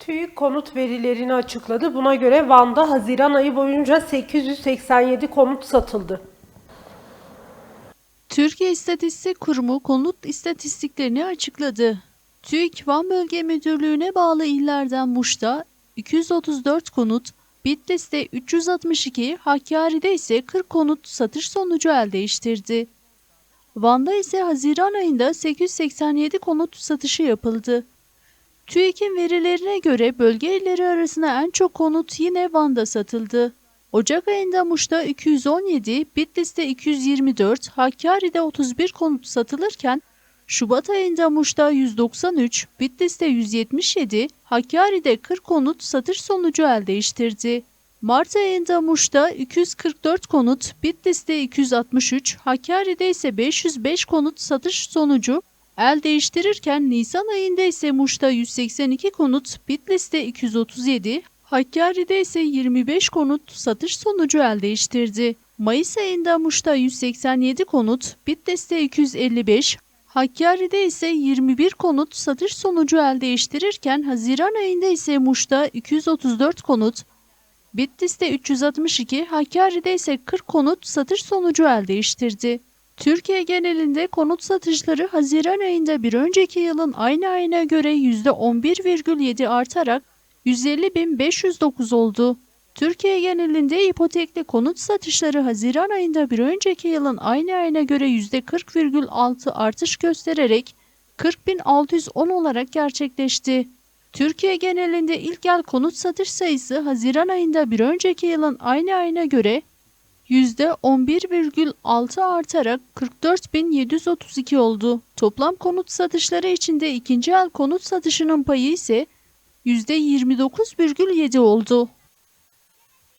TÜİK konut verilerini açıkladı. Buna göre Van'da Haziran ayı boyunca 887 konut satıldı. Türkiye İstatistik Kurumu konut istatistiklerini açıkladı. TÜİK Van Bölge Müdürlüğü'ne bağlı illerden Muş'ta 234 konut, Bitlis'te 362, Hakkari'de ise 40 konut satış sonucu el değiştirdi. Van'da ise Haziran ayında 887 konut satışı yapıldı. TÜİK'in verilerine göre bölge illeri arasında en çok konut yine Van'da satıldı. Ocak ayında Muş'ta 217, Bitlis'te 224, Hakkari'de 31 konut satılırken Şubat ayında Muş'ta 193, Bitlis'te 177, Hakkari'de 40 konut satış sonucu el değiştirdi. Mart ayında Muş'ta 244 konut, Bitlis'te 263, Hakkari'de ise 505 konut satış sonucu el değiştirirken Nisan ayında ise Muş'ta 182 konut, Bitlis'te 237, Hakkari'de ise 25 konut satış sonucu el değiştirdi. Mayıs ayında Muş'ta 187 konut, Bitlis'te 255, Hakkari'de ise 21 konut satış sonucu el değiştirirken Haziran ayında ise Muş'ta 234 konut, Bitlis'te 362, Hakkari'de ise 40 konut satış sonucu el değiştirdi. Türkiye genelinde konut satışları Haziran ayında bir önceki yılın aynı ayına göre %11,7 artarak 150.509 oldu. Türkiye genelinde ipotekli konut satışları Haziran ayında bir önceki yılın aynı ayına göre %40,6 artış göstererek 40.610 olarak gerçekleşti. Türkiye genelinde ilk el konut satış sayısı Haziran ayında bir önceki yılın aynı ayına göre %11,6 artarak 44.732 oldu. Toplam konut satışları içinde ikinci el konut satışının payı ise %29,7 oldu.